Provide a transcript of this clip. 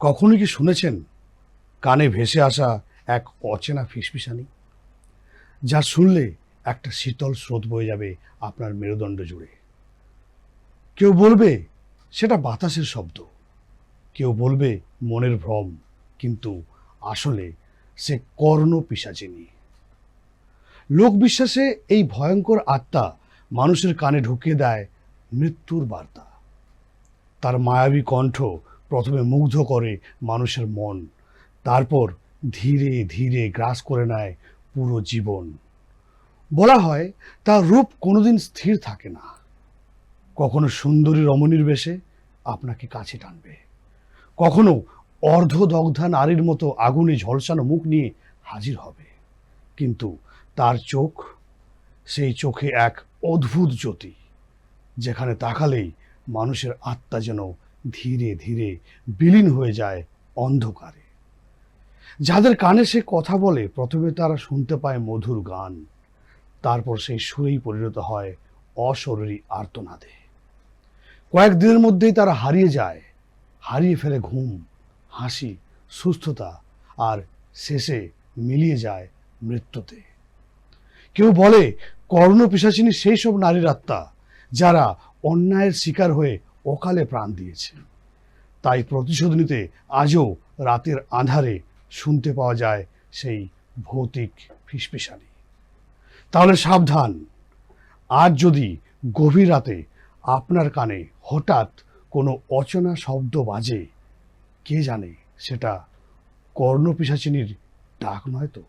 কখনো কি শুনেছেন কানে ভেসে আসা এক অচেনা ফিসফিসানি? যা শুনলে একটা শীতল স্রোত বয়ে যাবে আপনার মেরুদণ্ড জুড়ে। কেউ বলবে সেটা বাতাসের শব্দ। কেউ বলবে মনের ভ্রম, কিন্তু আসলে সে কর্ণ পিসাচিনি। লোক বিশ্বাসে এই ভয়ঙ্কর আত্মা মানুষের কানে ঢুকিয়ে দেয় মৃত্যুর বার্তা। তার মায়াবী কণ্ঠ প্রথমে মুগ্ধ করে মানুষের মন, তারপর ধীরে ধীরে গ্রাস করে নেয় পুরো জীবন। বলা হয়, তার রূপ কোনোদিন স্থির থাকে না। কখনো সুন্দরী রমণীর বেশে আপনাকে কাছে টানবে। কখনো অর্ধদগ্ধা নারীর মতো আগুনে ঝলসানো মুখ নিয়ে হাজির হবে। কিন্তু তার চোখ, সেই চোখে এক অদ্ভুত জ্যোতি, যেখানে তাকালেই মানুষের আত্মা যেন ধীরে ধীরে বিলীন হয়ে যায় অন্ধকারে। যাদের কানে সে কথা বলে, প্রথমে তারা শুনতে পায় মধুর গান, তারপর সেই সুরেই পরিণত হয় অশরীরী আর্তনাদে। কয়েকদিনের মধ্যেই তারা হারিয়ে যায়, হারিয়ে ফেলে ঘুম, হাসি, সুস্থতা, আর শেষে মিলিয়ে যায় মৃত্যুতে। কেউ বলে, কর্ণ পিসাচিনী সেই সব নারীর আত্মা, যারা অন্যায়ের শিকার হয়ে অকালে প্রাণ দিয়েছে। তাই প্রতিশোধ নিতে আজও রাতের আধারে শুনতে পাওয়া যায় সেই ভৌতিক ফিসফিসানি। তাহলে সাবধান। আজ যদি গভীর রাতে আপনার কানে হঠাৎ কোনো অচেনা শব্দ বাজে, কে জানে সেটা কর্ণ পিসাচিনীর ডাক নয় তো?